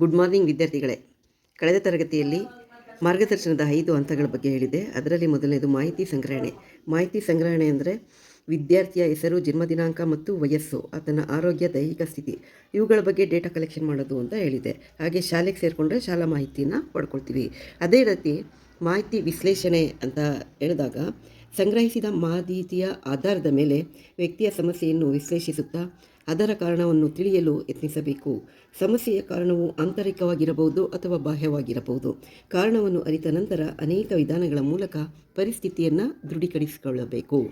Good morning ವಿದ್ಯಾರ್ಥಿಗಳೇ. ಕಳೆದ ತರಗತಿಯಲ್ಲಿ ಮಾರ್ಗದರ್ಶನದ ಐದು ಹಂತಗಳ ಬಗ್ಗೆ ಹೇಳಿದೆ. ಅದರಲ್ಲಿ ಮೊದಲನೇದು ಮಾಹಿತಿ ಸಂಗ್ರಹಣೆ. ಮಾಹಿತಿ ಸಂಗ್ರಹಣೆ ಅಂದರೆ ವಿದ್ಯಾರ್ಥಿಯ ಹೆಸರು, ಜನ್ಮ ದಿನಾಂಕ ಮತ್ತು ವಯಸ್ಸು, ಆತನ ಆರೋಗ್ಯ, ದೈಹಿಕ ಸ್ಥಿತಿ, ಇವುಗಳ ಬಗ್ಗೆ ಡೇಟಾ ಕಲೆಕ್ಷನ್ ಮಾಡೋದು ಅಂತ ಹೇಳಿದೆ. ಹಾಗೆ ಶಾಲೆಗೆ ಸೇರಿಕೊಂಡ್ರೆ ಶಾಲಾ ಮಾಹಿತಿಯನ್ನು ಪಡ್ಕೊಳ್ತೀವಿ. ಅದೇ ರೀತಿ ಮಾಹಿತಿ ವಿಶ್ಲೇಷಣೆ ಅಂತ ಹೇಳಿದಾಗ ಸಂಗ್ರಹಿಸಿದ ಮಾಹಿತಿಯ ಆಧಾರದ ಮೇಲೆ ವ್ಯಕ್ತಿಯ ಸಮಸ್ಯೆಯನ್ನು ವಿಶ್ಲೇಷಿಸುತ್ತಾ ಅದರ ಕಾರಣವನ್ನು ತಿಳಿಯಲು ಯತ್ನಿಸಬೇಕು. ಸಮಸ್ಯೆಯ ಕಾರಣವು ಆಂತರಿಕವಾಗಿರಬಹುದು ಅಥವಾ ಬಾಹ್ಯವಾಗಿರಬಹುದು. ಕಾರಣವನ್ನು ಅರಿತ ನಂತರ ಅನೇಕ ವಿಧಾನಗಳ ಮೂಲಕ ಪರಿಸ್ಥಿತಿಯನ್ನು ದೃಢೀಕರಿಸಿಕೊಳ್ಳಬೇಕು.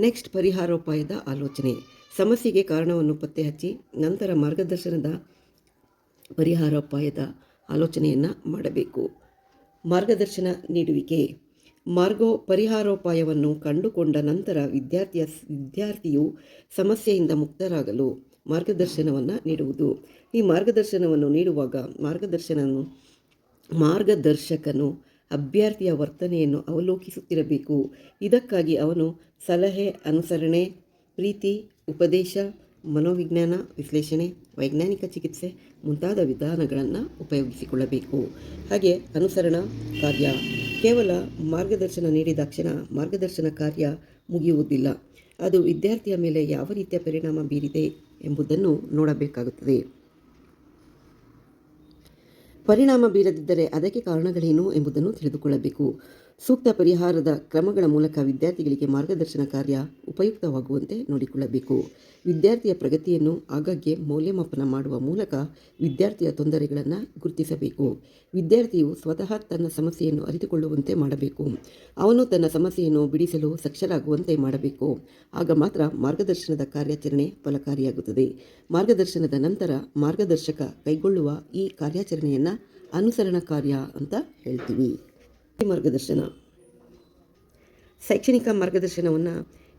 ನೆಕ್ಸ್ಟ್ ಪರಿಹಾರೋಪಾಯದ ಆಲೋಚನೆ. ಸಮಸ್ಯೆಗೆ ಕಾರಣವನ್ನು ಪತ್ತೆ ಹಚ್ಚಿ ನಂತರ ಮಾರ್ಗದರ್ಶನದ ಪರಿಹಾರೋಪಾಯದ ಆಲೋಚನೆಯನ್ನು ಮಾಡಬೇಕು. ಮಾರ್ಗದರ್ಶನ ನೀಡುವಿಕೆ. ಮಾರ್ಗೋ ಪರಿಹಾರೋಪಾಯವನ್ನು ಕಂಡುಕೊಂಡ ನಂತರ ವಿದ್ಯಾರ್ಥಿಯ ವಿದ್ಯಾರ್ಥಿಯು ಸಮಸ್ಯೆಯಿಂದ ಮುಕ್ತರಾಗಲು ಮಾರ್ಗದರ್ಶನವನ್ನು ನೀಡುವುದು. ಈ ಮಾರ್ಗದರ್ಶನವನ್ನು ನೀಡುವಾಗ ಮಾರ್ಗದರ್ಶನನು, ಮಾರ್ಗದರ್ಶಕನು ಅಭ್ಯರ್ಥಿಯ ವರ್ತನೆಯನ್ನು ಅವಲೋಕಿಸುತ್ತಿರಬೇಕು. ಇದಕ್ಕಾಗಿ ಅವನು ಸಲಹೆ, ಅನುಸರಣೆ, ಪ್ರೀತಿ, ಉಪದೇಶ, ಮನೋವಿಜ್ಞಾನ, ವಿಶ್ಲೇಷಣೆ, ವೈಜ್ಞಾನಿಕ ಚಿಕಿತ್ಸೆ ಮುಂತಾದ ವಿಧಾನಗಳನ್ನು ಉಪಯೋಗಿಸಿಕೊಳ್ಳಬೇಕು. ಹಾಗೆ ಅನುಸರಣಾ, ಕಾರ್ಯ. ಕೇವಲ ಮಾರ್ಗದರ್ಶನ ನೀಡಿದ ಕ್ಷಣ ಮಾರ್ಗದರ್ಶನ ಕಾರ್ಯ ಮುಗಿಯುವುದಿಲ್ಲ. ಅದು ವಿದ್ಯಾರ್ಥಿಯ ಮೇಲೆ ಯಾವ ರೀತಿಯ ಪರಿಣಾಮ ಬೀರಿದೆ ಎಂಬುದನ್ನು ನೋಡಬೇಕಾಗುತ್ತದೆ. ಪರಿಣಾಮ ಬೀರದಿದ್ದರೆ ಅದಕ್ಕೆ ಕಾರಣಗಳೇನು ಎಂಬುದನ್ನು ತಿಳಿದುಕೊಳ್ಳಬೇಕು. ಸೂಕ್ತ ಪರಿಹಾರದ ಕ್ರಮಗಳ ಮೂಲಕ ವಿದ್ಯಾರ್ಥಿಗಳಿಗೆ ಮಾರ್ಗದರ್ಶನ ಕಾರ್ಯ ಉಪಯುಕ್ತವಾಗುವಂತೆ ನೋಡಿಕೊಳ್ಳಬೇಕು. ವಿದ್ಯಾರ್ಥಿಯ ಪ್ರಗತಿಯನ್ನು ಆಗಾಗ್ಗೆ ಮೌಲ್ಯಮಾಪನ ಮಾಡುವ ಮೂಲಕ ವಿದ್ಯಾರ್ಥಿಯ ತೊಂದರೆಗಳನ್ನು ಗುರುತಿಸಬೇಕು. ವಿದ್ಯಾರ್ಥಿಯು ಸ್ವತಃ ತನ್ನ ಸಮಸ್ಯೆಯನ್ನು ಅರಿತುಕೊಳ್ಳುವಂತೆ ಮಾಡಬೇಕು. ಅವನು ತನ್ನ ಸಮಸ್ಯೆಯನ್ನು ಬಿಡಿಸಲು ಸಕ್ಷರಾಗುವಂತೆ ಮಾಡಬೇಕು. ಆಗ ಮಾತ್ರ ಮಾರ್ಗದರ್ಶನದ ಕಾರ್ಯಾಚರಣೆ ಫಲಕಾರಿಯಾಗುತ್ತದೆ. ಮಾರ್ಗದರ್ಶನದ ನಂತರ ಮಾರ್ಗದರ್ಶಕ ಕೈಗೊಳ್ಳುವ ಈ ಕಾರ್ಯಾಚರಣೆಯನ್ನು ಅನುಸರಣ ಕಾರ್ಯ ಅಂತ ಹೇಳ್ತೀವಿ. ಮಾರ್ಗದರ್ಶನ. ಶೈಕ್ಷಣಿಕ ಮಾರ್ಗದರ್ಶನವನ್ನು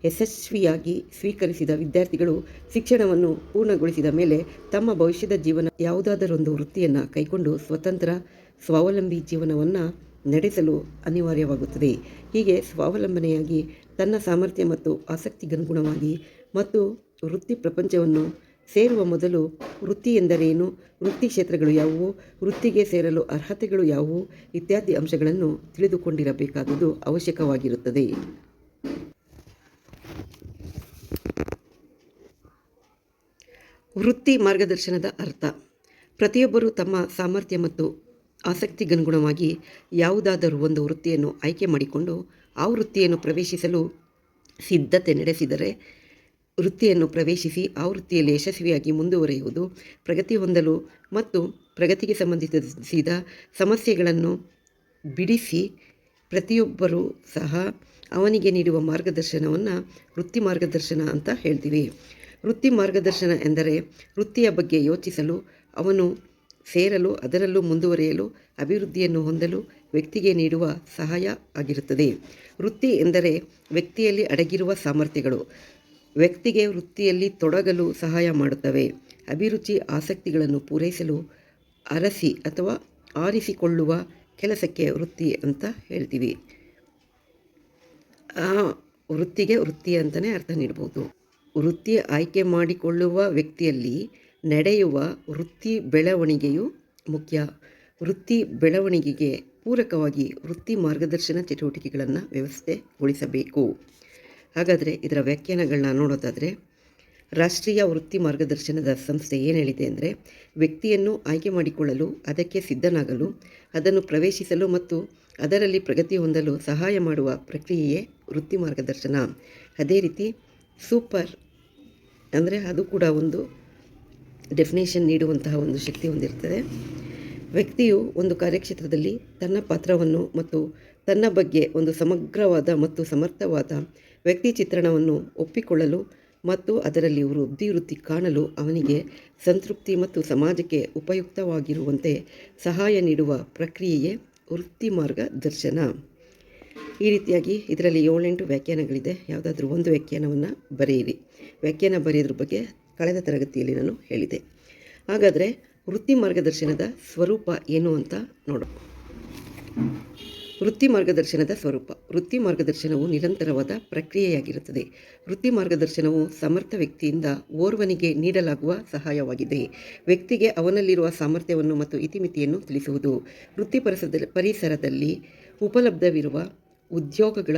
ಯಶಸ್ವಿಯಾಗಿ ಸ್ವೀಕರಿಸಿದ ವಿದ್ಯಾರ್ಥಿಗಳು ಶಿಕ್ಷಣವನ್ನು ಪೂರ್ಣಗೊಳಿಸಿದ ಮೇಲೆ ತಮ್ಮ ಭವಿಷ್ಯದ ಜೀವನ ಯಾವುದಾದರೊಂದು ವೃತ್ತಿಯನ್ನು ಕೈಗೊಂಡು ಸ್ವತಂತ್ರ, ಸ್ವಾವಲಂಬಿ ಜೀವನವನ್ನು ನಡೆಸಲು ಅನಿವಾರ್ಯವಾಗುತ್ತದೆ. ಹೀಗೆ ಸ್ವಾವಲಂಬನೆಯಾಗಿ ತನ್ನ ಸಾಮರ್ಥ್ಯ ಮತ್ತು ಆಸಕ್ತಿಗನುಗುಣವಾಗಿ ಮತ್ತು ವೃತ್ತಿ ಪ್ರಪಂಚವನ್ನು ಸೇರುವ ಮೊದಲು ವೃತ್ತಿ ಎಂದರೇನು? ವೃತ್ತಿ ಕ್ಷೇತ್ರಗಳು ಯಾವುವು? ವೃತ್ತಿಗೆ ಸೇರಲು ಅರ್ಹತೆಗಳು ಯಾವುವು? ಇತ್ಯಾದಿ ಅಂಶಗಳನ್ನು ತಿಳಿದುಕೊಂಡಿರಬೇಕಾದುದು ಅವಶ್ಯಕವಾಗಿರುತ್ತದೆ. ವೃತ್ತಿ ಮಾರ್ಗದರ್ಶನದ ಅರ್ಥ. ಪ್ರತಿಯೊಬ್ಬರೂ ತಮ್ಮ ಸಾಮರ್ಥ್ಯ ಮತ್ತು ಆಸಕ್ತಿಗನುಗುಣವಾಗಿ ಯಾವುದಾದರೂ ಒಂದು ವೃತ್ತಿಯನ್ನು ಆಯ್ಕೆ ಮಾಡಿಕೊಂಡು ಆ ವೃತ್ತಿಯನ್ನು ಪ್ರವೇಶಿಸಲು ಸಿದ್ಧತೆ ನಡೆಸಿದರೆ ವೃತ್ತಿಯನ್ನು ಪ್ರವೇಶಿಸಿ ಆ ವೃತ್ತಿಯಲ್ಲಿ ಯಶಸ್ವಿಯಾಗಿ ಮುಂದುವರಿಯುವುದು, ಪ್ರಗತಿ ಹೊಂದಲು ಮತ್ತು ಪ್ರಗತಿಗೆ ಸಂಬಂಧಿಸಿದ ಸಮಸ್ಯೆಗಳನ್ನು ಬಿಡಿಸಿ ಪ್ರತಿಯೊಬ್ಬರೂ ಸಹ ಅವನಿಗೆ ನೀಡುವ ಮಾರ್ಗದರ್ಶನವನ್ನು ವೃತ್ತಿ ಮಾರ್ಗದರ್ಶನ ಅಂತ ಹೇಳ್ತೀವಿ. ವೃತ್ತಿ ಮಾರ್ಗದರ್ಶನ ಎಂದರೆ ವೃತ್ತಿಯ ಬಗ್ಗೆ ಯೋಚಿಸಲು, ಅವನು ಸೇರಲು, ಅದರಲ್ಲೂ ಮುಂದುವರಿಯಲು, ಅಭಿವೃದ್ಧಿಯನ್ನು ಹೊಂದಲು ವ್ಯಕ್ತಿಗೆ ನೀಡುವ ಸಹಾಯ ಆಗಿರುತ್ತದೆ. ವೃತ್ತಿ ಎಂದರೆ ವ್ಯಕ್ತಿಯಲ್ಲಿ ಅಡಗಿರುವ ಸಾಮರ್ಥ್ಯಗಳು. ವ್ಯಕ್ತಿಗೆ ವೃತ್ತಿಯಲ್ಲಿ ತೊಡಗಲು ಸಹಾಯ ಮಾಡುತ್ತವೆ. ಅಭಿರುಚಿ, ಆಸಕ್ತಿಗಳನ್ನು ಪೂರೈಸಲು ಅರಸಿ ಅಥವಾ ಆರಿಸಿಕೊಳ್ಳುವ ಕೆಲಸಕ್ಕೆ ವೃತ್ತಿ ಅಂತ ಹೇಳ್ತೀವಿ. ಆ ವೃತ್ತಿಗೆ ವೃತ್ತಿ ಅಂತಲೇ ಅರ್ಥ ನೀಡ್ಬೋದು. ವೃತ್ತಿ ಆಯ್ಕೆ ಮಾಡಿಕೊಳ್ಳುವ ವ್ಯಕ್ತಿಯಲ್ಲಿ ನಡೆಯುವ ವೃತ್ತಿ ಬೆಳವಣಿಗೆಯು ಮುಖ್ಯ. ವೃತ್ತಿ ಬೆಳವಣಿಗೆಗೆ ಪೂರಕವಾಗಿ ವೃತ್ತಿ ಮಾರ್ಗದರ್ಶನ ಚಟುವಟಿಕೆಗಳನ್ನು ವ್ಯವಸ್ಥೆಗೊಳಿಸಬೇಕು. ಹಾಗಾದರೆ ಇದರ ವ್ಯಾಖ್ಯಾನಗಳನ್ನ ನೋಡೋದಾದರೆ, ರಾಷ್ಟ್ರೀಯ ವೃತ್ತಿ ಮಾರ್ಗದರ್ಶನದ ಸಂಸ್ಥೆ ಏನು ಹೇಳಿದೆ ಅಂದರೆ, ವ್ಯಕ್ತಿಯನ್ನು ಆಯ್ಕೆ ಮಾಡಿಕೊಳ್ಳಲು, ಅದಕ್ಕೆ ಸಿದ್ಧನಾಗಲು, ಅದನ್ನು ಪ್ರವೇಶಿಸಲು ಮತ್ತು ಅದರಲ್ಲಿ ಪ್ರಗತಿ ಹೊಂದಲು ಸಹಾಯ ಮಾಡುವ ಪ್ರಕ್ರಿಯೆಯೇ ವೃತ್ತಿ ಮಾರ್ಗದರ್ಶನ. ಅದೇ ರೀತಿ ಸೂಪರ್ ಅಂದರೆ ಅದು ಕೂಡ ಒಂದು ಡೆಫಿನೇಷನ್ ನೀಡುವಂತಹ ಒಂದು ಶಕ್ತಿ ಹೊಂದಿರ್ತದೆ. ವ್ಯಕ್ತಿಯು ಒಂದು ಕಾರ್ಯಕ್ಷೇತ್ರದಲ್ಲಿ ತನ್ನ ಪಾತ್ರವನ್ನು ಮತ್ತು ತನ್ನ ಬಗ್ಗೆ ಒಂದು ಸಮಗ್ರವಾದ ಮತ್ತು ಸಮರ್ಥವಾದ ವ್ಯಕ್ತಿ ಚಿತ್ರಣವನ್ನು ಒಪ್ಪಿಕೊಳ್ಳಲು ಮತ್ತು ಅದರಲ್ಲಿ ವೃದ್ಧಿ ವೃತ್ತಿ ಕಾಣಲು ಅವನಿಗೆ ಸಂತೃಪ್ತಿ ಮತ್ತು ಸಮಾಜಕ್ಕೆ ಉಪಯುಕ್ತವಾಗಿರುವಂತೆ ಸಹಾಯ ನೀಡುವ ಪ್ರಕ್ರಿಯೆಯೇ ವೃತ್ತಿ ಮಾರ್ಗದರ್ಶನ ಈ ರೀತಿಯಾಗಿ ಇದರಲ್ಲಿ ಏಳೆಂಟು ವ್ಯಾಖ್ಯಾನಗಳಿದೆ. ಯಾವುದಾದ್ರೂ ಒಂದು ವ್ಯಾಖ್ಯಾನವನ್ನು ಬರೆಯಿರಿ. ವ್ಯಾಖ್ಯಾನ ಬರೆಯೋದ್ರ ಬಗ್ಗೆ ಕಳೆದ ತರಗತಿಯಲ್ಲಿ ನಾನು ಹೇಳಿದೆ. ಹಾಗಾದರೆ ವೃತ್ತಿ ಮಾರ್ಗದರ್ಶನದ ಸ್ವರೂಪ ಏನು ಅಂತ ನೋಡೋಣ. ವೃತ್ತಿ ಮಾರ್ಗದರ್ಶನದ ಸ್ವರೂಪ. ವೃತ್ತಿ ಮಾರ್ಗದರ್ಶನವು ನಿರಂತರವಾದ ಪ್ರಕ್ರಿಯೆಯಾಗಿರುತ್ತದೆ. ವೃತ್ತಿ ಮಾರ್ಗದರ್ಶನವು ಸಮರ್ಥ ವ್ಯಕ್ತಿಯಿಂದ ಓರ್ವನಿಗೆ ನೀಡಲಾಗುವ ಸಹಾಯವಾಗಿದೆ. ವ್ಯಕ್ತಿಗೆ ಅವನಲ್ಲಿರುವ ಸಾಮರ್ಥ್ಯವನ್ನು ಮತ್ತು ಇತಿಮಿತಿಯನ್ನು ತಿಳಿಸುವುದು. ವೃತ್ತಿಪರಸದ ಪರಿಸರದಲ್ಲಿ ಉಪಲಬ್ಧವಿರುವ ಉದ್ಯೋಗಗಳ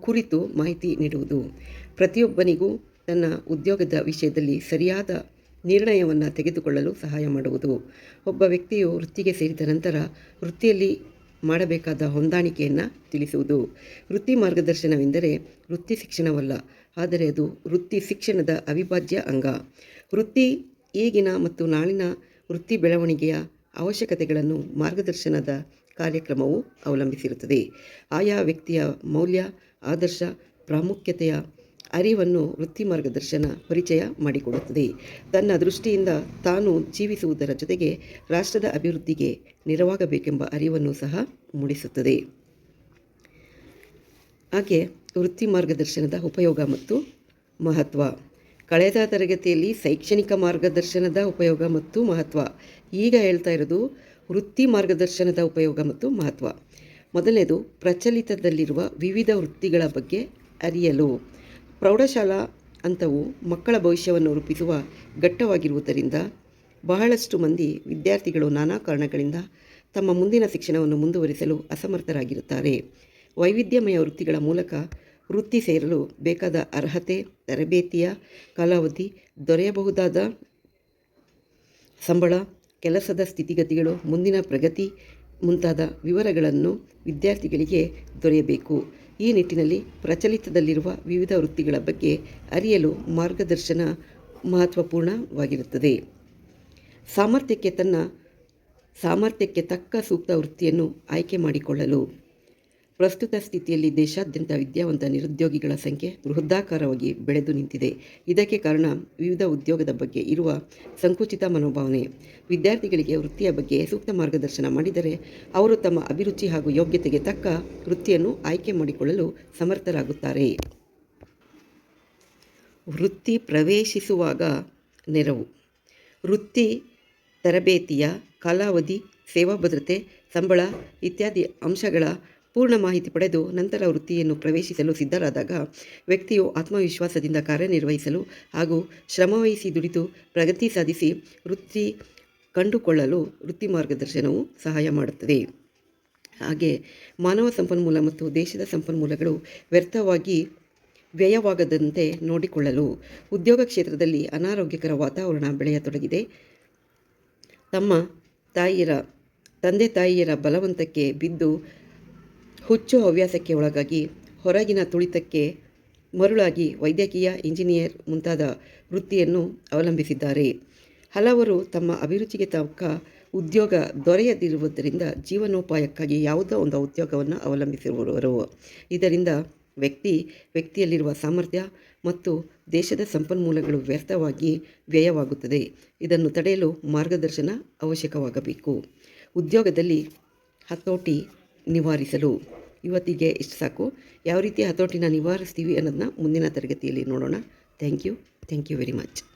ಕುರಿತು ಮಾಹಿತಿ ನೀಡುವುದು. ಪ್ರತಿಯೊಬ್ಬನಿಗೂ ತನ್ನ ಉದ್ಯೋಗದ ವಿಷಯದಲ್ಲಿ ಸರಿಯಾದ ನಿರ್ಣಯವನ್ನು ತೆಗೆದುಕೊಳ್ಳಲು ಸಹಾಯ ಮಾಡುವುದು. ಒಬ್ಬ ವ್ಯಕ್ತಿಯು ವೃತ್ತಿಗೆ ಸೇರಿದ ನಂತರ ವೃತ್ತಿಯಲ್ಲಿ ಮಾಡಬೇಕಾದ ಹೊಂದಾಣಿಕೆಯನ್ನು ತಿಳಿಸುವುದು. ವೃತ್ತಿ ಮಾರ್ಗದರ್ಶನವೆಂದರೆ ವೃತ್ತಿ ಶಿಕ್ಷಣವಲ್ಲ, ಆದರೆ ಅದು ವೃತ್ತಿ ಶಿಕ್ಷಣದ ಅವಿಭಾಜ್ಯ ಅಂಗ. ವೃತ್ತಿ ಈಗಿನ ಮತ್ತು ನಾಳಿನ ವೃತ್ತಿ ಬೆಳವಣಿಗೆಯ ಅವಶ್ಯಕತೆಗಳನ್ನು ಮಾರ್ಗದರ್ಶನದ ಕಾರ್ಯಕ್ರಮವು ಅವಲಂಬಿಸಿರುತ್ತದೆ. ಆಯಾ ವ್ಯಕ್ತಿಯ ಮೌಲ್ಯ, ಆದರ್ಶ, ಪ್ರಾಮುಖ್ಯತೆಯ ಅರಿವನ್ನು ವೃತ್ತಿ ಮಾರ್ಗದರ್ಶನ ಪರಿಚಯ ಮಾಡಿಕೊಡುತ್ತದೆ. ತನ್ನ ದೃಷ್ಟಿಯಿಂದ ತಾನು ಜೀವಿಸುವುದರ ಜೊತೆಗೆ ರಾಷ್ಟ್ರದ ಅಭಿವೃದ್ಧಿಗೆ ನೆರವಾಗಬೇಕೆಂಬ ಅರಿವನ್ನು ಸಹ ಮೂಡಿಸುತ್ತದೆ. ಹಾಗೆ ವೃತ್ತಿ ಮಾರ್ಗದರ್ಶನದ ಉಪಯೋಗ ಮತ್ತು ಮಹತ್ವ. ಕಳೆದ ತರಗತಿಯಲ್ಲಿ ಶೈಕ್ಷಣಿಕ ಮಾರ್ಗದರ್ಶನದ ಉಪಯೋಗ ಮತ್ತು ಮಹತ್ವ. ಈಗ ಹೇಳ್ತಾ ಇರೋದು ವೃತ್ತಿ ಮಾರ್ಗದರ್ಶನದ ಉಪಯೋಗ ಮತ್ತು ಮಹತ್ವ. ಮೊದಲನೇದು, ಪ್ರಚಲಿತದಲ್ಲಿರುವ ವಿವಿಧ ವೃತ್ತಿಗಳ ಬಗ್ಗೆ ಅರಿಯಲು. ಪ್ರೌಢಶಾಲಾ ಹಂತವು ಮಕ್ಕಳ ಭವಿಷ್ಯವನ್ನು ರೂಪಿಸುವ ಘಟ್ಟವಾಗಿರುವುದರಿಂದ ಬಹಳಷ್ಟು ಮಂದಿ ವಿದ್ಯಾರ್ಥಿಗಳು ನಾನಾ ಕಾರಣಗಳಿಂದ ತಮ್ಮ ಮುಂದಿನ ಶಿಕ್ಷಣವನ್ನು ಮುಂದುವರಿಸಲು ಅಸಮರ್ಥರಾಗಿರುತ್ತಾರೆ. ವೈವಿಧ್ಯಮಯ ವೃತ್ತಿಗಳ ಮೂಲಕ ವೃತ್ತಿ ಸೇರಲು ಬೇಕಾದ ಅರ್ಹತೆ, ತರಬೇತಿಯ ಕಾಲಾವಧಿ, ದೊರೆಯಬಹುದಾದ ಸಂಬಳ, ಕೆಲಸದ ಸ್ಥಿತಿಗತಿಗಳು, ಮುಂದಿನ ಪ್ರಗತಿ ಮುಂತಾದ ವಿವರಗಳನ್ನು ವಿದ್ಯಾರ್ಥಿಗಳಿಗೆ ದೊರೆಯಬೇಕು. ಈ ನಿಟ್ಟಿನಲ್ಲಿ ಪ್ರಚಲಿತದಲ್ಲಿರುವ ವಿವಿಧ ವೃತ್ತಿಗಳ ಬಗ್ಗೆ ಅರಿಯಲು ಮಾರ್ಗದರ್ಶನ ಮಹತ್ವಪೂರ್ಣವಾಗಿರುತ್ತದೆ. ಸಾಮರ್ಥ್ಯಕ್ಕೆ ತನ್ನ, ಸಾಮರ್ಥ್ಯಕ್ಕೆ ತಕ್ಕ ಸೂಕ್ತ ವೃತ್ತಿಯನ್ನು ಆಯ್ಕೆ ಮಾಡಿಕೊಳ್ಳಲು ಪ್ರಸ್ತುತ ಸ್ಥಿತಿಯಲ್ಲಿ ದೇಶಾದ್ಯಂತ ವಿದ್ಯಾವಂತ ನಿರುದ್ಯೋಗಿಗಳ ಸಂಖ್ಯೆ ಬೃಹದಾಕಾರವಾಗಿ ಬೆಳೆದು ನಿಂತಿದೆ. ಇದಕ್ಕೆ ಕಾರಣ ವಿವಿಧ ಉದ್ಯೋಗದ ಬಗ್ಗೆ ಇರುವ ಸಂಕುಚಿತ ಮನೋಭಾವನೆ. ವಿದ್ಯಾರ್ಥಿಗಳಿಗೆ ವೃತ್ತಿಯ ಬಗ್ಗೆ ಸೂಕ್ತ ಮಾರ್ಗದರ್ಶನ ಮಾಡಿದರೆ ಅವರು ತಮ್ಮ ಅಭಿರುಚಿ ಹಾಗೂ ಯೋಗ್ಯತೆಗೆ ತಕ್ಕ ವೃತ್ತಿಯನ್ನು ಆಯ್ಕೆ ಮಾಡಿಕೊಳ್ಳಲು ಸಮರ್ಥರಾಗುತ್ತಾರೆ. ವೃತ್ತಿ ಪ್ರವೇಶಿಸುವಾಗ ನೆರವು. ವೃತ್ತಿ, ತರಬೇತಿಯ ಕಾಲಾವಧಿ, ಸೇವಾ ಭದ್ರತೆ, ಸಂಬಳ ಇತ್ಯಾದಿ ಅಂಶಗಳ ಪೂರ್ಣ ಮಾಹಿತಿ ಪಡೆದು ನಂತರ ವೃತ್ತಿಯನ್ನು ಪ್ರವೇಶಿಸಲು ಸಿದ್ಧರಾದಾಗ ವ್ಯಕ್ತಿಯು ಆತ್ಮವಿಶ್ವಾಸದಿಂದ ಕಾರ್ಯನಿರ್ವಹಿಸಲು ಹಾಗೂ ಶ್ರಮವಹಿಸಿ ದುಡಿದು ಪ್ರಗತಿ ಸಾಧಿಸಿ ವೃತ್ತಿ ಕಂಡುಕೊಳ್ಳಲು ವೃತ್ತಿ ಮಾರ್ಗದರ್ಶನವು ಸಹಾಯ ಮಾಡುತ್ತದೆ. ಹಾಗೆ ಮಾನವ ಸಂಪನ್ಮೂಲ ಮತ್ತು ದೇಶದ ಸಂಪನ್ಮೂಲಗಳು ವ್ಯರ್ಥವಾಗಿ ವ್ಯಯವಾಗದಂತೆ ನೋಡಿಕೊಳ್ಳಲು ಉದ್ಯೋಗ ಕ್ಷೇತ್ರದಲ್ಲಿ ಅನಾರೋಗ್ಯಕರ ವಾತಾವರಣ ಬೆಳೆಯತೊಡಗಿದೆ. ತಮ್ಮ ತಾಯಿಯರ, ತಂದೆ ತಾಯಿಯರ ಬಲವಂತಕ್ಕೆ ಬಿದ್ದು ಹುಚ್ಚು ಹವ್ಯಾಸಕ್ಕೆ ಒಳಗಾಗಿ ಹೊರಗಿನ ತುಳಿತಕ್ಕೆ ಮರುಳಾಗಿ ವೈದ್ಯಕೀಯ ಇಂಜಿನಿಯರ್ ಮುಂತಾದ ವೃತ್ತಿಯನ್ನು ಅವಲಂಬಿಸಿದ್ದಾರೆ. ಹಲವರು ತಮ್ಮ ಅಭಿರುಚಿಗೆ ತಕ್ಕ ಉದ್ಯೋಗ ದೊರೆಯದಿರುವುದರಿಂದ ಜೀವನೋಪಾಯಕ್ಕಾಗಿ ಯಾವುದೋ ಒಂದು ಉದ್ಯೋಗವನ್ನು ಅವಲಂಬಿಸಿರುವವರು. ಇದರಿಂದ ವ್ಯಕ್ತಿ, ವ್ಯಕ್ತಿಯಲ್ಲಿರುವ ಸಾಮರ್ಥ್ಯ ಮತ್ತು ದೇಶದ ಸಂಪನ್ಮೂಲಗಳು ವ್ಯರ್ಥವಾಗಿ ವ್ಯಯವಾಗುತ್ತದೆ. ಇದನ್ನು ತಡೆಯಲು ಮಾರ್ಗದರ್ಶನ ಅವಶ್ಯಕವಾಗಬೇಕು. ಉದ್ಯೋಗದಲ್ಲಿ ಹತೋಟಿ ನಿವಾರಿಸಲು ಇವತ್ತಿಗೆ ಇಷ್ಟು ಸಾಕು. ಯಾವ ರೀತಿ ಹತೋಟಿನ ನಿವಾರಿಸ್ತೀವಿ ಅನ್ನೋದನ್ನ ಮುಂದಿನ ತರಗತಿಯಲ್ಲಿ ನೋಡೋಣ. Thank you. Thank you very much.